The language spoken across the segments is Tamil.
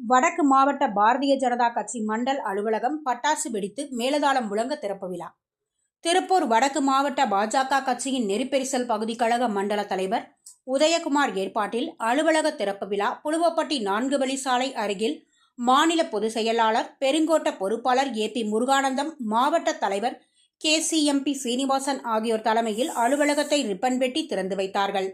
வடக்கு மாவட்ட பாரதிய ஜனதா கட்சி மண்டல் அலுவலகம் பட்டாசு வெடித்து மேலதாளம் முழங்க திறப்பு விழா. திருப்பூர் வடக்கு மாவட்ட பாஜக கட்சியின் நெறிப்பெரிசல் பகுதி கழக மண்டல தலைவர் உதயகுமார் ஏற்பாட்டில் அலுவலக திறப்பு விழா புழுவப்பட்டி நான்கு வழி சாலை அருகில் மாநில பொதுச் செயலாளர் பெருங்கோட்ட பொறுப்பாளர் ஏ பி முருகானந்தம் மாவட்ட தலைவர் கே சி எம்பி சீனிவாசன் ஆகியோர் தலைமையில் அலுவலகத்தை ரிப்பன் வெட்டி திறந்து வைத்தார்கள்.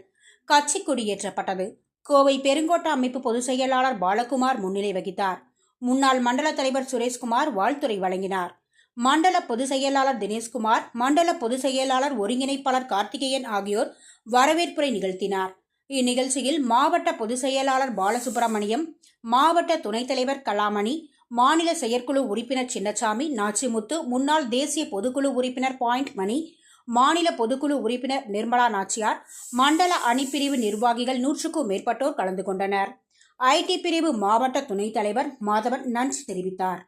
கட்சி கொடியேற்றப்பட்டது. கோவை பெருங்கோட்ட அமைப்பு பொதுச் செயலாளர் பாலகுமார் முன்னிலை வகித்தார். முன்னாள் மண்டல தலைவர் சுரேஷ்குமார் வாழ்த்துரை வழங்கினார். மண்டல பொதுச் செயலாளர் தினேஷ்குமார் மண்டல பொதுச் செயலாளர் ஒருங்கிணைப்பாளர் கார்த்திகேயன் ஆகியோர் வரவேற்புரை நிகழ்த்தினார். இந்நிகழ்ச்சியில் மாவட்ட பொதுச் செயலாளர் பாலசுப்பிரமணியம் மாவட்ட துணைத் தலைவர் கலாமணி மாநில செயற்குழு உறுப்பினர் சின்னசாமி நாச்சிமுத்து முன்னாள் தேசிய பொதுக்குழு உறுப்பினர் பாயிண்ட் மணி மாநில பொதுக்குழு உறுப்பினர் நிர்மலா நாச்சியார் மண்டல அணிப்பிரிவு நிர்வாகிகள் நூற்றுக்கும் மேற்பட்டோர் கலந்து கொண்டனர். ஐடி பிரிவு மாவட்ட துணைத் தலைவர் மாதவன் நன்றி தெரிவித்தார்.